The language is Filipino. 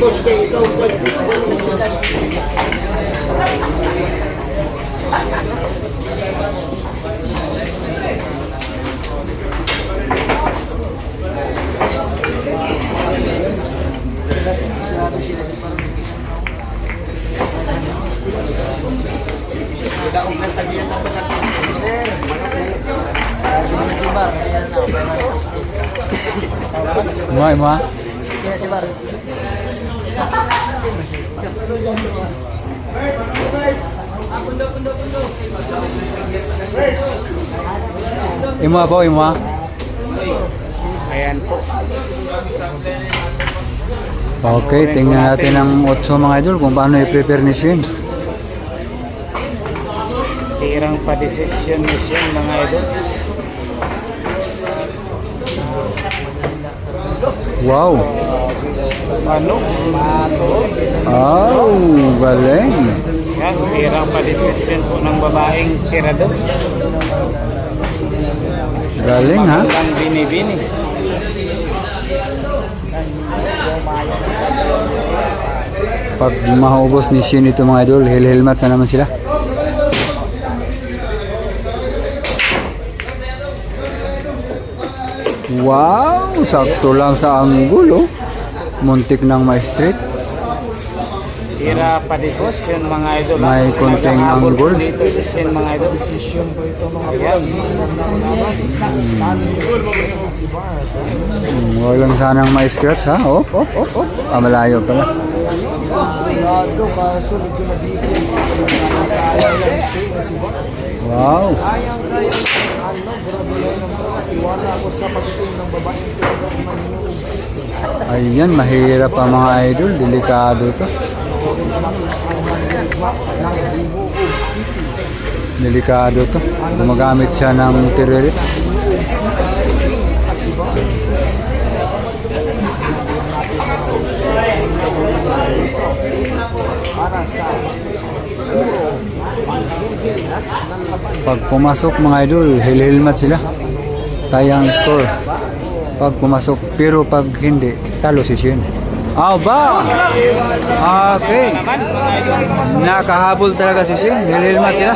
Because they know what Daong ng tagiyan ng mga sir. Sino si Bar? Ayan na. Mga, mga? Sino si Bar? Imo po, imo ha? Ayan po. Okay, tingnan natin ang otso mga idol kung paano i-prepare ni Shin. Tirang pa decision mission mga idol. Wow! Manok. Manok. Oh, galing! Yan, tirang pa decision po ng babaeng tirador. Galing ha? Ang bini-bini. Pag maubos ni Shin ito mga idol, hil-helmat sa naman sila. Wow! Sakto lang sa anggulo. Muntik ng ma-straight. Tira pa decision mga idol. May konting po angle. Dito decision mga idol. Decision po ito mga Ayan. Hmm, walang sanang ma-scratch ha. Op, op, op, op. Ah, malayo pala. Lado sa pagdating ng babae. Ayan, mahirap pa mga idol. Delikado to. Delikado to. Gumagamit siya ng laban. Pag pumasok mga idol, hil-helmat sila. Tayang score. Pag pumasok, pero pag hindi, talo si Shin. Aba! Okay. Nakahabol talaga si Shin. Hil-helmat sila.